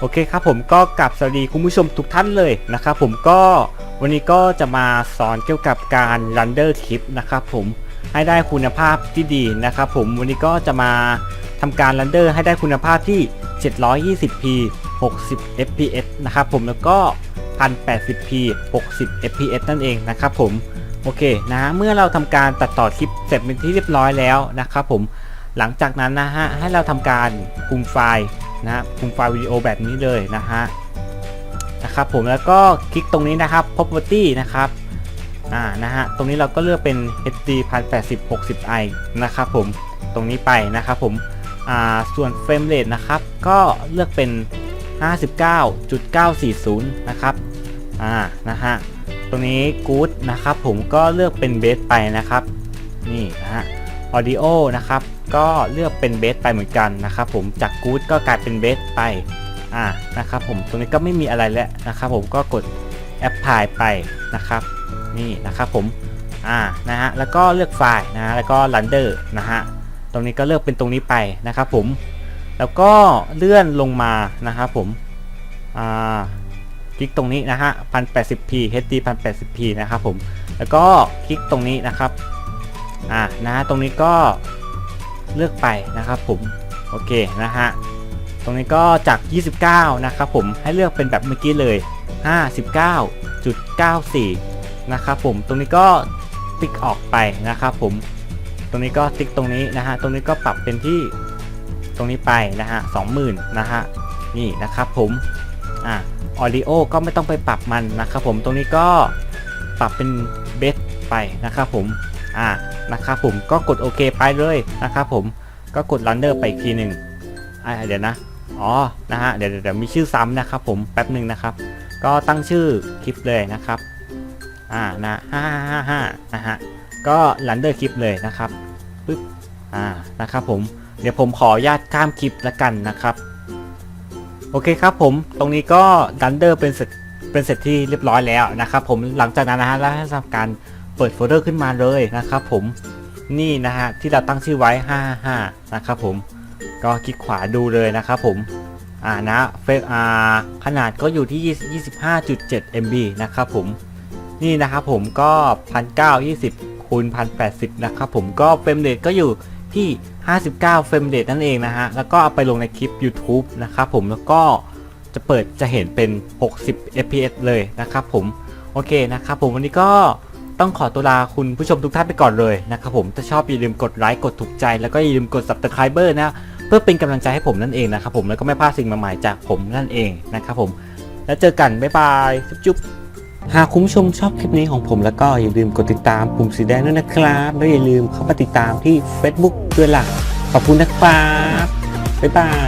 โอเคครับผมก็กลับสวัสดีคุณผู้ชมทุกท่านเลยนะครับผมก็วันนี้ก็จะมาสอนเกี่ยวกับการรันเดอร์คลิปนะครับผมให้ได้คุณภาพที่ดีนะครับผมวันนี้ก็จะมาทำการรันเดอร์ให้ได้คุณภาพที่ 720p 60 fps นะครับผมแล้วก็ 1080p 60 fps นั่นเองนะครับผมโอเคนะเมื่อเราทำการตัดต่อคลิปเสร็จเป็นที่เรียบร้อยแล้วนะครับผมหลังจากนั้นนะฮะให้เราทำการคุมไฟล์ นะคุมไฟล์วิดีโอแบบนี้เลยนะฮะนะครับผมแล้วก็คลิกตรงนี้นะครับ property นะครับอ่านะฮะตรงนี้เราก็เลือกเป็น HD 1080 60i นะครับผมตรงนี้ไปนะครับผมอ่าส่วนเฟรมเรทนะครับก็เลือกเป็น 59.940 นะครับอ่านะฮะตรงนี้ good นะครับผมก็เลือกเป็นเบสไปนะครับนี่นะฮะ Audio นะครับ ก็เลือกเป็นเบสไปเหมือนกันนะครับผมจากกู๊ดก็กลายเป็นเบสไปอ่านะครับผมตรงนี้ก็ไม่มีอะไรแล้วนะครับผมก็กดแอปพลายไปนะครับ นี่นะครับผมอ่านะฮะแล้วก็เลือกไฟล์นะฮะแล้วก็รันเดอร์นะฮะตรงนี้ก็เลือกเป็นตรงนี้ไปนะครับผมแล้วก็เลื่อนลงมานะครับผมอ่าคลิกตรงนี้นะฮะ 1080p HD 1080p นะครับผม แล้วก็คลิกตรงนี้นะครับ อ่านะฮะตรงนี้ก็เลือกไปนะครับผมโอเคนะฮะตรงนี้ก็จาก 29 นะครับผมให้เลือกเป็นแบบเมื่อกี้เลย 59.94 นะครับผมตรงนี้ก็ติ๊กออกไปนะครับผมตรงนี้ก็ติ๊กตรงนี้นะฮะตรงนี้ก็ปรับเป็นที่ตรงนี้ไปนะฮะ20,000นะฮะนี่นะครับผมอะออดิโอก็ไม่ต้องไปปรับมันนะครับผมตรงนี้ก็ปรับเป็นเบสไปนะครับผม อ่านะครับผมก็กดโอเคไปเลยนะครับผมก็กด runner ไปอีกทีหนึ่งอ่าเดี๋ยวนะอ๋อนะฮะเดี๋ยวเดี๋ยวมีชื่อซ้ำนะครับผมแป๊บหนึ่งนะครับ ก็ตั้งชื่อคลิปเลยนะครับอ่านะห้าห้าห้านะฮะก็ runner คลิปเลยนะครับปึ๊บอ่านะครับผมเดี๋ยวผมขออนุญาตข้ามคลิปละกันนะครับ โอเคครับผมตรงนี้ก็ runner เป็นเสร็จเป็นเสร็จที่เรียบร้อยแล้วนะครับผมหลังจากนั้นนะฮะแล้วให้ทำการ เปิดโฟลเดอร์ขึ้นมาเลยนะครับผมนี่นะฮะที่เราตั้งชื่อไว้ 55 นะครับผมก็คลิกขวาดูเลยนะครับผมอ่านะเฟซอาขนาดก็อยู่ที่ 25.7 MB นะครับผมนี่นะครับผมก็1920คูณ1080 นะครับผมก็เฟรมเรทก็อยู่ที่ 59 เฟรมเรทนั่นเองนะฮะ แล้วก็เอาไปลงในคลิป YouTube นะครับผมแล้วก็จะเปิดจะเห็นเป็น 60 fps เลยนะครับผม โอเคนะครับผมวันนี้ก็ ต้องขอตัวลาคุณผู้ชมทุกท่านไปก่อนเลยนะครับผมถ้าชอบอย่าลืมกดไลค์กดถูกใจ แล้วก็อย่าลืมกด subscriber นะเพื่อเป็นกำลังใจให้ผมนั่นเองนะครับผมแล้วก็ไม่พลาดสิ่งใหม่ๆจากผมนั่นเองนะครับผม แล้วเจอกันบ๊ายบายจุ๊บๆหากคุณผู้ชมชอบคลิปนี้ของผมแล้วก็อย่าลืมกดติดตามปุ่มสีแดงด้วยนะครับ แล้วอย่าลืมเข้ามาติดตามที่ Facebook ด้วยล่ะขอบคุณนะครับบ๊ายบาย